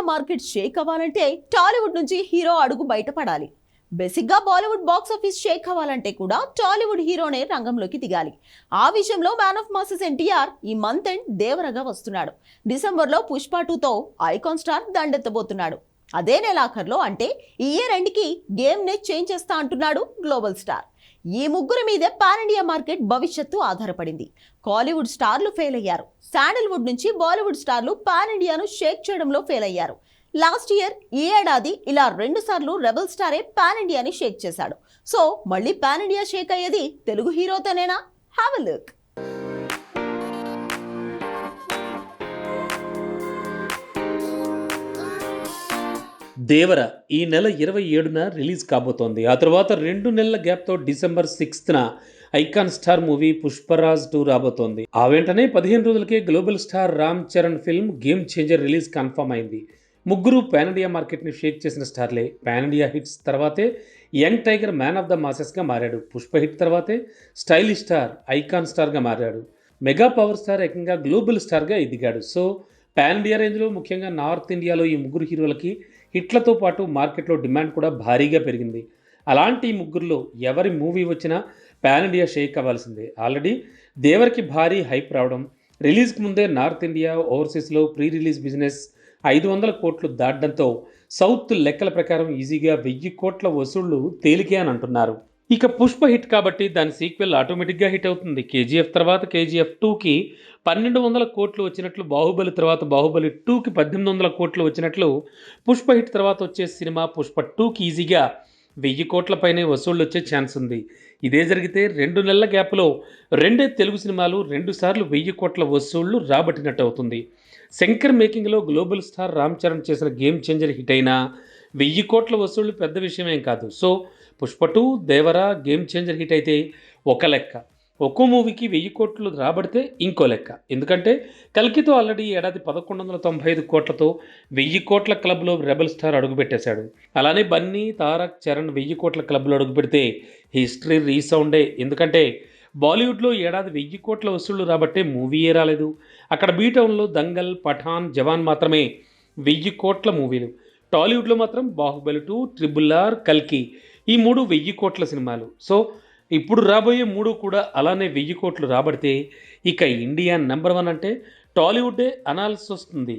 India market Sheikh అవ్వాలంటే టాలీవుడ్ నుంచి hero అడుగు బయటపడాలి. బేసిక్గా బాలీవుడ్ బాక్స్ ఆఫీస్ షేక్ అవ్వాలంటే కూడా టాలీవుడ్ హీరోనే రంగంలోకి దిగాలి. ఆ విషయంలో మ్యాన్ ఆఫ్ మాసెస్ ఎన్టీఆర్ ఈ మంత్ ఎండ్ దేవరగా వస్తున్నాడు. డిసెంబర్లో పుష్ప టూతో ఐకాన్ స్టార్ దండెత్తబోతున్నాడు. అదే నెలాఖరులో అంటే ఈ ఇయర్ ఎండ్కి గేమ్నే చేంజ్ చేస్తా అంటున్నాడు గ్లోబల్ స్టార్. ఈ ముగ్గురు మీదే పాన్ ఇండియా మార్కెట్ భవిష్యత్తు ఆధారపడింది. కాలీవుడ్ స్టార్లు ఫెయిల్ అయ్యారు శాండల్వుడ్ నుంచి బాలీవుడ్ స్టార్లు పాన్ ఇండియాను షేక్ చేయడంలో ఫెయిల్ అయ్యారు లాస్ట్ ఇయర్ ఈ ఏడాది ఇలా రెండు సార్లు రెబల్ స్టారే పాన్ ఇండియాని షేక్ చేశాడు. సో మళ్ళీ పాన్ ఇండియా షేక్ అయ్యేది తెలుగు హీరోతోనేనా? Have look. దేవర ఈ నెల ఇరవై ఏడున రిలీజ్ కాబోతోంది. ఆ తర్వాత రెండు నెలల గ్యాప్తో December సిక్స్త్న icon star movie Pushparaj two రాబోతోంది. ఆ వెంటనే పదిహేను రోజులకే global star Ram Charan film game changer release confirm అయింది. ముగ్గురు పాన్ ఇండియా మార్కెట్ని షేక్ చేసిన స్టార్లే. పాన్ ఇండియా హిట్స్ తర్వాతే young tiger man of the మాసెస్గా మారాడు. పుష్ప హిట్ తర్వాతే స్టైలిష్ స్టార్ ఐకాన్ స్టార్గా మారాడు. మెగా పవర్ స్టార్ ఏకంగా గ్లోబల్ స్టార్గా ఎదిగాడు. సో పాన్ ఇండియా రేంజ్లో ముఖ్యంగా నార్త్ ఇండియాలో ఈ ముగ్గురు హీరోలకి హిట్లతో పాటు మార్కెట్లో డిమాండ్ కూడా భారీగా పెరిగింది. అలాంటి ముగ్గురులో ఎవరి మూవీ వచ్చినా పాన్ ఇండియా షేక్ అవ్వాల్సిందే. ఆల్రెడీ దేవరికి భారీ హైప్ రావడం రిలీజ్కి ముందే నార్త్ ఇండియా ఓవర్సీస్లో ప్రీ రిలీజ్ బిజినెస్ ఐదు వందల కోట్లు దాటడంతో సౌత్ లెక్కల ప్రకారం ఈజీగా వెయ్యి కోట్ల వసూళ్ళు తేలికే అని అంటున్నారు. ఇక పుష్ప హిట్ కాబట్టి దాని సీక్వెల్ ఆటోమేటిక్గా హిట్ అవుతుంది. కేజీఎఫ్ తర్వాత కేజీఎఫ్ టూకి పన్నెండు వందల కోట్లు వచ్చినట్లు బాహుబలి తర్వాత బాహుబలి టూకి పద్దెనిమిది వందల కోట్లు వచ్చినట్లు పుష్ప హిట్ తర్వాత వచ్చే సినిమా పుష్ప టూకి ఈజీగా వెయ్యి కోట్లపైనే వసూళ్ళు వచ్చే ఛాన్స్ ఉంది. ఇదే జరిగితే రెండు నెలల గ్యాప్లో రెండే తెలుగు సినిమాలు రెండుసార్లు వెయ్యి కోట్ల వసూళ్ళు రాబట్టినట్టు అవుతుంది. శంకర్ మేకింగ్లో గ్లోబల్ స్టార్ రామ్ చరణ్ చేసిన గేమ్ చేంజర్ హిట్ అయినా వెయ్యి కోట్ల వసూళ్ళు పెద్ద విషయమేం కాదు. So Pushpa two Devara game changer hit అయితే ఒక లెక్క. ఒక్కో మూవీకి వెయ్యి కోట్లు రాబడితే ఇంకో లెక్క. ఎందుకంటే కల్కితో ఆల్రెడీ ఏడాది పదకొండు వందల తొంభై ఐదు కోట్లతో వెయ్యి కోట్ల క్లబ్లో రెబల్ స్టార్ అడుగుపెట్టేశాడు. అలానే బన్నీ తారక్ చరణ్ వెయ్యి కోట్ల క్లబ్లో అడుగుపెడితే హిస్టరీ రీసౌండే. ఎందుకంటే బాలీవుడ్లో ఏడాది వెయ్యి కోట్ల వసూళ్ళు రాబట్టే మూవీయే రాలేదు. అక్కడ బీటౌన్లో దంగల్ పఠాన్ జవాన్ మాత్రమే వెయ్యి కోట్ల మూవీలు. టాలీవుడ్లో మాత్రం బాహుబలి టూ ట్రిబుల్ ఆర్ కల్కి. ఈ మూడు వెయ్యి కోట్ల సినిమాలు. సో ఇప్పుడు రాబోయే మూడు కూడా అలానే వెయ్యి కోట్లు రాబడితే ఇక ఇండియా నెంబర్ వన్ అంటే టాలీవుడే అనాల్సి వస్తుంది